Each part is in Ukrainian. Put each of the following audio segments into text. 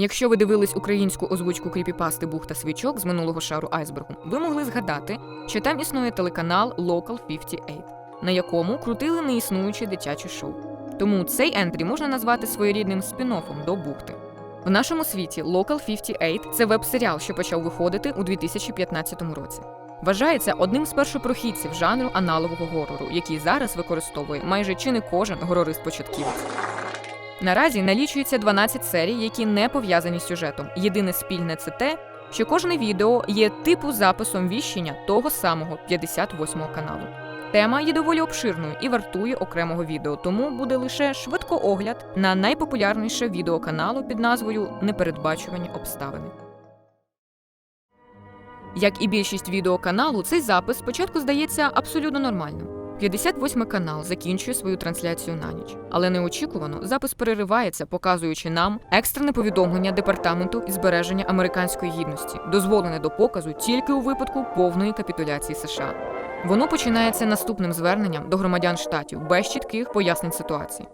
Якщо ви дивились українську озвучку кріпіпасти Бухта свічок з минулого шару айсбергу, ви могли згадати, що там існує телеканал Local 58, на якому крутили неіснуюче дитяче шоу. Тому цей ентрі можна назвати своєрідним спін-оффом до бухти. В нашому світі Local 58 – це веб-серіал, що почав виходити у 2015 році. Вважається одним з першопрохідців жанру аналогового горору, який зараз використовує майже чи не кожен горорист-початківець. Наразі налічується 12 серій, які не пов'язані з сюжетом. Єдине спільне це те, що кожне відео є типу записом віщення того самого 58-го каналу. Тема є доволі обширною і вартує окремого відео, тому буде лише швидкоогляд на найпопулярніше відео каналу під назвою Непередбачувані обставини. Як і більшість відео каналу, цей запис спочатку здається абсолютно нормальним. 58 канал закінчує свою трансляцію на ніч, але неочікувано запис переривається, показуючи нам екстрене повідомлення департаменту із збереження американської гідності, дозволене до показу тільки у випадку повної капітуляції США. Воно починається наступним зверненням до громадян штатів без чітких пояснень ситуації.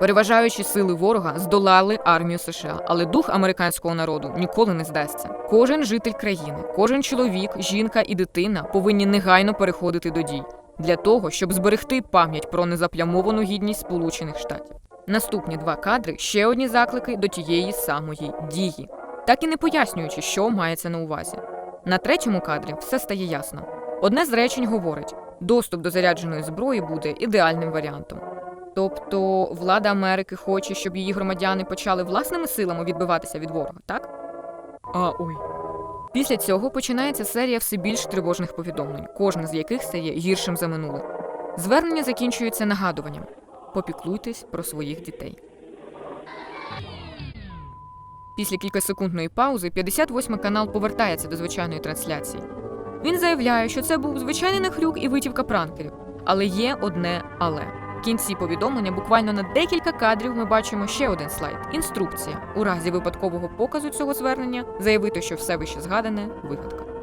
Переважаючі сили ворога здолали армію США, але дух американського народу ніколи не здасться. Кожен житель країни, кожен чоловік, жінка і дитина повинні негайно переходити до дій для того, щоб зберегти пам'ять про незаплямовану гідність Сполучених Штатів. Наступні два кадри ще одні заклики до тієї самої дії, так і не пояснюючи, що мається на увазі. На третьому кадрі все стає ясно. Одне з речень говорить: доступ до зарядженої зброї буде ідеальним варіантом. Тобто влада Америки хоче, щоб її громадяни почали власними силами відбиватися від ворога, так? А ой. Після цього починається серія все більш тривожних повідомлень, кожне з яких стає гіршим за минуле. Звернення закінчується нагадуванням: попіклуйтесь про своїх дітей. Після кількасекундної паузи 58 канал повертається до звичайної трансляції. Він заявляє, що це був звичайний нахрюк і витівка пранкерів. Але є одне але. Кінці повідомлення буквально на декілька кадрів ми бачимо ще один слайд інструкція. У разі випадкового показу цього звернення заявити, що все вище згадане вигадка.